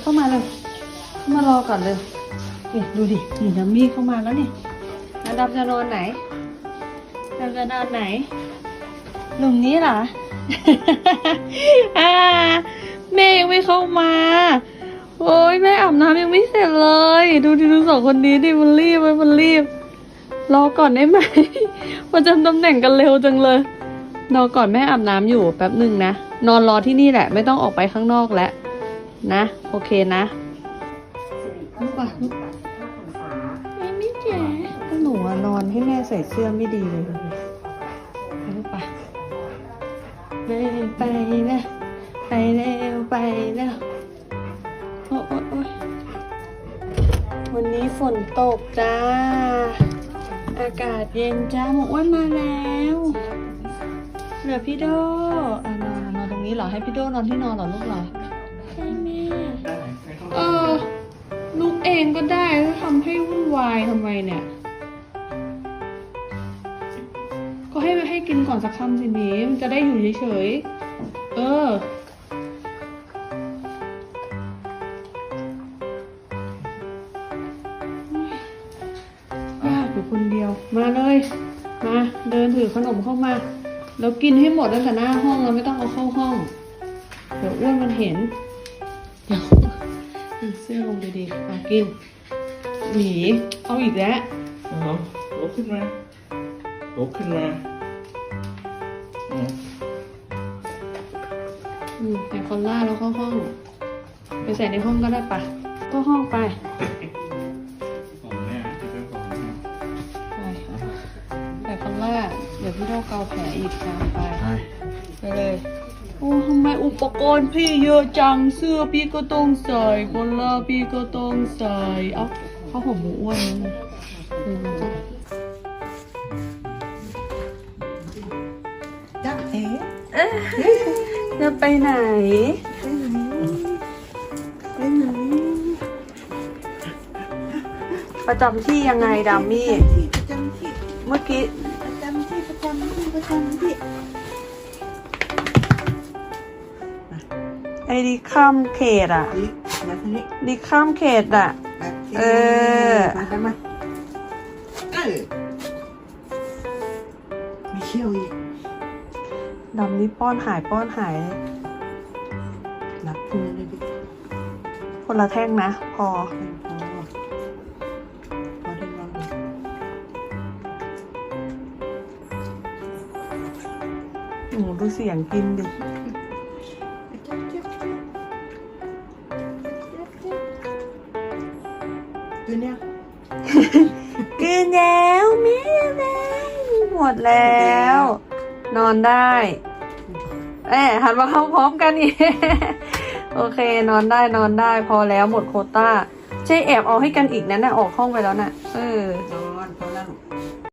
เข้ามาเลยเข้ามารอก่อนเลยนี่ดูดินี่ดัมมี่เข้ามาแล้วนี่แล้วดับจะนอนไหนดับจะนอนไหนหลุมนี้เหรออ่าแม่ยังไม่เข้ามา โอ้ยแม่อาบน้ำยังไม่เสร็จเลย ดูดิดูสองคนนี้ดิมันรีบมันรีบ รอก่อนได้ไหมมันจำตำแหน่งกันเร็วจังเลยรอก่อนแม่อาบน้ำอยู่แป๊บหนึ่งนะ นอนรอที่นี่แหละ ไม่ต้องออกไปข้างนอกแล้ว นะ โอเคนะลูกป่ะลูกไม่ไม่แจ๋ก็หนูอะนอนให้แม่ใส่เสื้อไม่ดีเลยลูกป่ะไปไปแล้วไปแล้วไปแล้วโอ้โอ้โอ้ยวันนี้ฝนตกจ้า อากาศเย็นจ้าหมูอ้วนมาแล้วเหลือพี่โดอะนอนนอนตรงนี้เหรอให้พี่โดนอนที่นอนเหรอลูกเหรอใช่แม่ เออลูกเองก็ได้แล้วทำให้วุ่นวายทำไมเนี่ย ก็ให้ให้กินก่อนสักคำสิหนีมันจะได้อยู่เฉยๆ เออยากอยู่คนเดียว มาเลย มา เดินถือขนมเข้ามา แล้วกินให้หมดตั้งแต่หน้าห้องเราไม่ต้องเอาเข้าห้อง เดี๋ยวอ้วนมันเห็น เดี๋ยวเสื้อลงดีๆมากินหนีเอาอีกแล้วเอาลุกขึ้นมาลุกขึ้นมาอืมอืมแต่คอนล่าแล้วเข้าห้อง ไปใส่ในห้องก็ได้ปะเข้าห้องไปของแม่จะเป็นของแม่ไปแต่คอนล่าเดี๋ยวพี่โดเกาแผลอีกตามไปใช่ไปเลย โอ้ทำไมอุปกรณ์พี่เยอะจังเสื้อพี่ก็ต้องใส่คอนล่าพี่ก็ต้องใส่เอ้าเข้าผมหมูอ้วนนะอืมจ้ะจ๊ะเอ๋จะไปไหนไปไหนไปไหนประจำที่ยังไงดัมมี่เมื่อกี้ประจำที่ประจำที่ประจำที่ ไอ้ดีข้ามเขตอะนี่มาทางนี้ดีข้ามเขตอะโอเคเออ มาทำมาเออไม่เชี่ยวอีกดำนี่ป้อนหายป้อนหายหนักพุงเลยดิคนละแท่งนะ พอไม่พอพอได้ลองดูหนูดูเสียงกินดิ ตัวเนี้ยกินแล้วแม่แล้วหมดแล้ว นอนได้เอ๊ะหันมาเข้าพร้อมกันอีกโอเคนอนได้นอนได้พอแล้วหมดโควต้าใช่แอบเอาให้กันอีกนะน่ะออกห้องไปแล้วน่ะ เออ